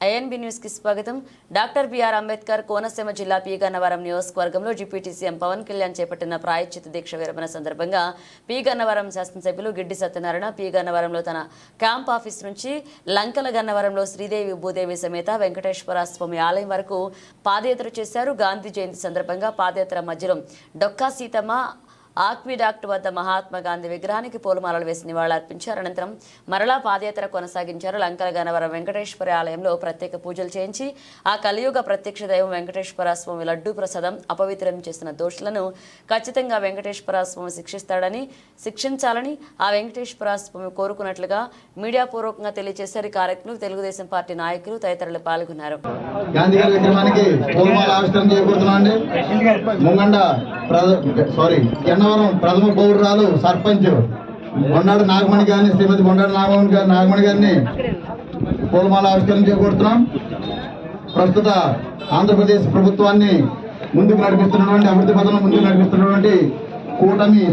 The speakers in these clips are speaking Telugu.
ఐఎన్బి న్యూస్కి స్వాగతం. డాక్టర్ బిఆర్ అంబేద్కర్ కోనసీమ జిల్లా పీగన్నవరం నియోజకవర్గంలో డిప్యూటీ సీఎం పవన్ కళ్యాణ్ చేపట్టిన ప్రాయశ్చిత దీక్ష విరమణ సందర్భంగా పీగన్నవరం శాసనసభ్యులు గిడ్డి సత్యనారాయణ పీగన్నవరంలో తన క్యాంప్ ఆఫీస్ నుంచి లంకల గన్నవరంలో శ్రీదేవి భూదేవి సమేత వెంకటేశ్వర స్వామి ఆలయం వరకు పాదయాత్ర చేశారు. గాంధీ జయంతి సందర్భంగా పాదయాత్ర మధ్యలో డొక్కా సీతమ్మ ఆక్విడాక్ట్ వద్ద మహాత్మా గాంధీ విగ్రహానికి పూలమాలలు వేసి నివాళులర్పించారు. అనంతరం మరలా పాదయాత్ర కొనసాగించారు. లంకల గనవరం వెంకటేశ్వర ఆలయంలో ప్రత్యేక పూజలు చేయించి ఆ కలియుగ ప్రత్యక్ష దైవం వెంకటేశ్వర స్వామి లడ్డూ ప్రసాదం అపవిత్రం చేసిన దోషులను ఖచ్చితంగా వెంకటేశ్వర స్వామి శిక్షిస్తాడని శిక్షించాలని ఆ వెంకటేశ్వర స్వామి కోరుకున్నట్లుగా మీడియా పూర్వకంగా తెలియజేశారు. ఈ కార్యక్రమంలో తెలుగుదేశం పార్టీ నాయకులు తదితరులు పాల్గొన్నారు. గాంధీ గారి విగ్రహానికి పూలమాల ఆవిష్కరణ అండి? ముంగండ సారీ గన్నవరం ప్రథమ పౌరురాలు సర్పంచ్. బొండాడు నాగమణి గారిని శ్రీమతి బొండాడు నాగమణి గారి నాగమణి గారిని పూలమాల ఆవిష్కరణ చేకూరుతున్నాం ప్రస్తుత ఆంధ్రప్రదేశ్ ప్రభుత్వాన్ని ముందుకు నడిపిస్తున్నటువంటి అభివృద్ధి పథనం ముందుకు నడిపిస్తున్నటువంటి కూటమి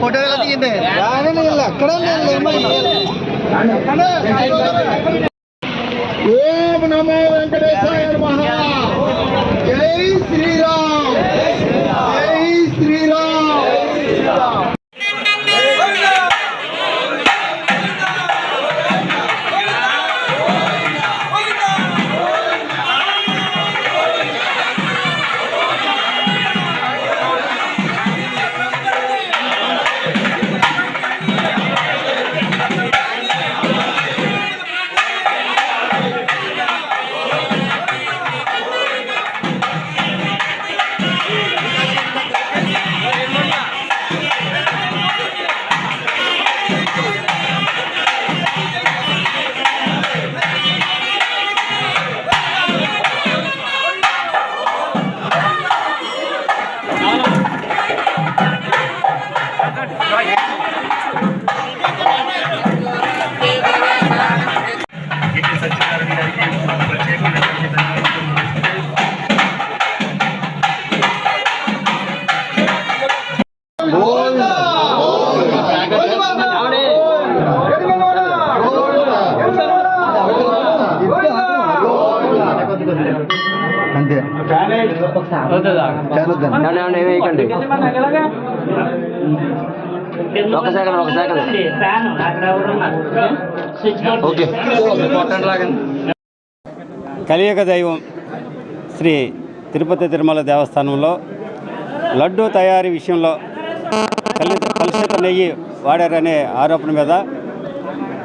ಫೋಟೋಗಳು ತೆಗಿದ್ದೆ ನಾನೇನು ಇಲ್ಲ ಕಡಲೇ ಇಲ್ಲ ಓಂ ನಮೋ ವೆಂಕಟೇಶಾಯ ನಮಃ వేయకండి ఒక సెకండ్ ఒక సెకండ్ ఓకే. కలియుగ దైవం శ్రీ తిరుపతి తిరుమల దేవస్థానంలో లడ్డు తయారీ విషయంలో కలుషిత నెయ్యి వాడారనే ఆరోపణ మీద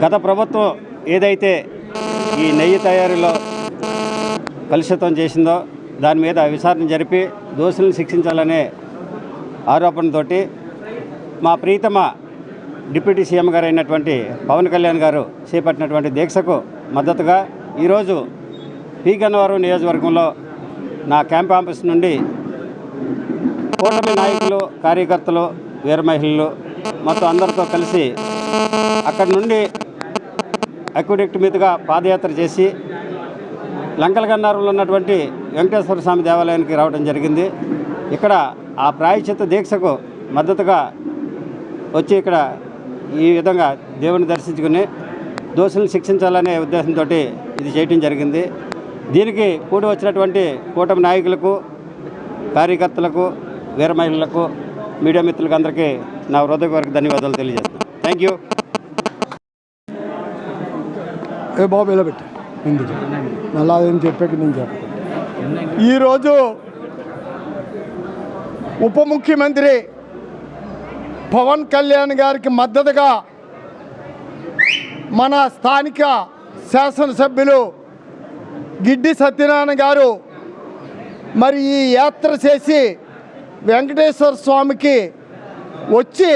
గత ప్రభుత్వం ఏదైతే ఈ నెయ్యి తయారీలో కలుషితం చేసిందో దాని మీద విచారణ జరిపి దోషులను శిక్షించాలనే ఆరోపణతోటి మా ప్రీతమ డిప్యూటీ సీఎం గారు అయినటువంటి పవన్ కళ్యాణ్ గారు చేపట్టినటువంటి దీక్షకు మద్దతుగా ఈరోజు పీ గన్నవరం నియోజకవర్గంలో నా క్యాంప్ ఆఫీస్ నుండి కూటమి నాయకులు కార్యకర్తలు వీర మహిళలు మొత్తం అందరితో కలిసి అక్కడి నుండి అక్విడెక్ట్ మీదుగా పాదయాత్ర చేసి లంకల గన్నారంలో ఉన్నటువంటి వెంకటేశ్వర స్వామి దేవాలయానికి రావడం జరిగింది. ఇక్కడ ఆ ప్రాయచిత్త దీక్షకు మద్దతుగా వచ్చి ఇక్కడ ఈ విధంగా దేవుని దర్శించుకుని దోషులను శిక్షించాలనే ఉద్దేశంతో ఇది చేయటం జరిగింది. దీనికి కూడి వచ్చినటువంటి కూటమి నాయకులకు కార్యకర్తలకు వీర మహిళలకు మీడియా మిత్రులకు అందరికీ నా హృదయపూర్వక ధన్యవాదాలు తెలియజేస్తాను థ్యాంక్ యూ బాబు ఇలా పెట్టు అదేం చెప్పాక నేను చెప్పను. ఈరోజు ఉప ముఖ్యమంత్రి పవన్ కళ్యాణ్ గారికి మద్దతుగా మన స్థానిక శాసనసభ్యులు గిడ్డి సత్యనారాయణ గారు మరి ఈ యాత్ర చేసి వెంకటేశ్వర స్వామికి వచ్చి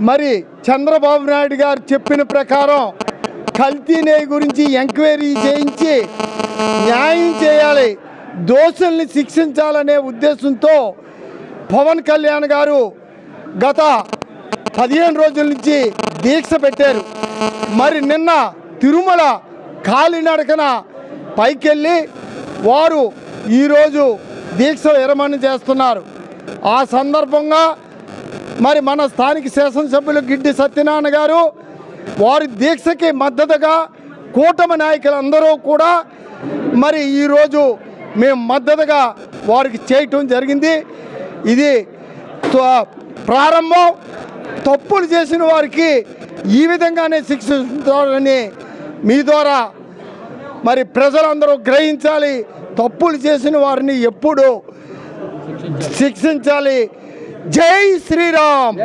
మరి చంద్రబాబు నాయుడు గారు చెప్పిన ప్రకారం కల్తీ నెయ్యి గురించి ఎంక్వైరీ చేయించి న్యాయం చేయాలి దోషుల్ని శిక్షించాలనే ఉద్దేశంతో పవన్ కళ్యాణ్ గారు గత పదిహేను రోజుల నుంచి దీక్ష పెట్టారు. మరి నిన్న తిరుమల కాలినడకన పైకెళ్ళి వారు ఈరోజు దీక్ష విరమణ చేస్తున్నారు. ఆ సందర్భంగా మరి మన స్థానిక శాసనసభ్యులు గిడ్డి సత్యనారాయణ గారు వారి దీక్షకి మద్దతుగా కూటమి నాయకులందరూ కూడా మరి ఈరోజు మేము మద్దతుగా వారికి చేయటం జరిగింది. ఇది ప్రారంభం. తప్పులు చేసిన వారికి ఈ విధంగానే శిక్షించాలని మీ ద్వారా మరి ప్రజలందరూ గ్రహించాలి. తప్పులు చేసిన వారిని ఎప్పుడు శిక్షించాలి. జై శ్రీరామ్.